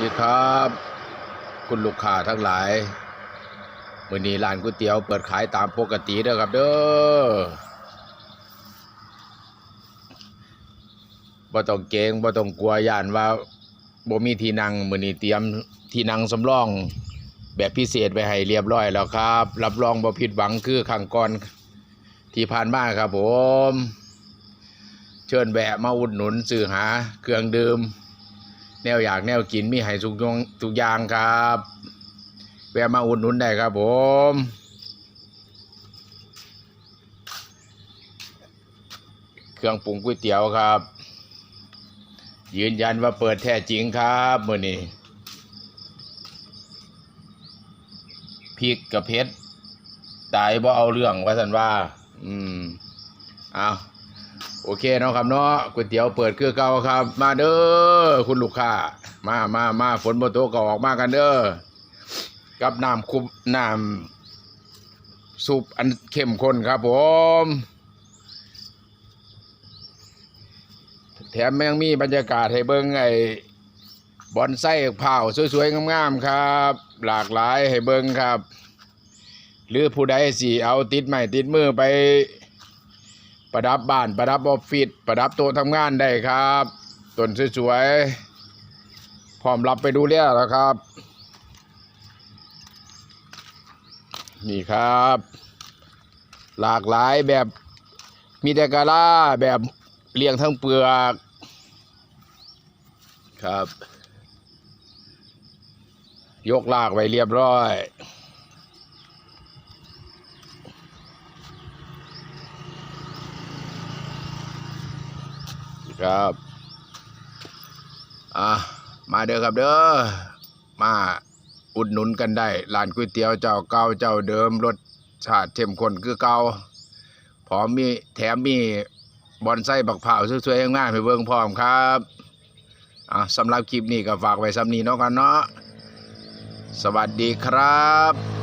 ดีครับ คุณลูกค้าทั้งหลายมื้อนี้ร้านก๋วยเตี๋ยวเปิดขายตามปกติเด้อครับ เด้อบ่ต้องเกงบ่ต้องกลัวย่านว่าบ่มีที่นั่งมือนี้เตรียมที่นั่งสำรอง แบบพิเศษไว้ให้เรียบร้อยแล้วครับ รับรองบ่ผิดหวังคือครั้งก่อนที่ผ่านมาครับผม เชิญแวะมาอุดหนุนซื้อหาเครื่องดื่ม แนวอยากแนวกินมีให้ทุกอย่างทุกอย่างครับแวะมาอุดหนุนได้ครับผมเครื่องปรุงก๋วยเตี๋ยวครับ ยืนยันว่าเปิดแท้จริงครับมื่อนี้พริกกับเพชรตายบ่เอาเรื่องว่าสันว่า อืม เอา โอเคเนาะครับเนาะก๋วยเตี๋ยวเปิดคือเก่าครับ มาเด้อคุณลูกค้า มามามาฝนบ่ตกก็ออกมากันเด้อกับน้ำคุบน้ำซุปอันเข้มข้นครับผมแถมยังมีบรรยากาศให้เบิ่งไอ้บอนไส้เผาสวยๆงามๆครับ หลากหลายให้เบิ่งครับ หรือผู้ใดสิเอาติดไม้ติดมือไป ประดับบ้านประดับออฟฟิศประดับโต๊ะทำงานได้ครับต้นสวยๆพร้อมรับไปดูแลแล้วครับ นี่ครับ หลากหลายแบบมีแต่กะลาแบบเลี้ยงทั้งเปลือกครับ ยกลากไว้เรียบร้อย ครับอะมาเด้อครับเด้อมาอุดหนุนกันได้ร้านก๋วยเตี๋ยวเจ้าเก่าเจ้าเดิมรสชาติเข้มข้นคือเก่าพร้อมมีแถมมีบอนไส้บักเผาสวยๆง่ามๆให้เบิ่งพร้อมครับอะสำหรับคลิปนี้ก็ฝากไว้สำนี้เนาะกันเนาะสวัสดีครับ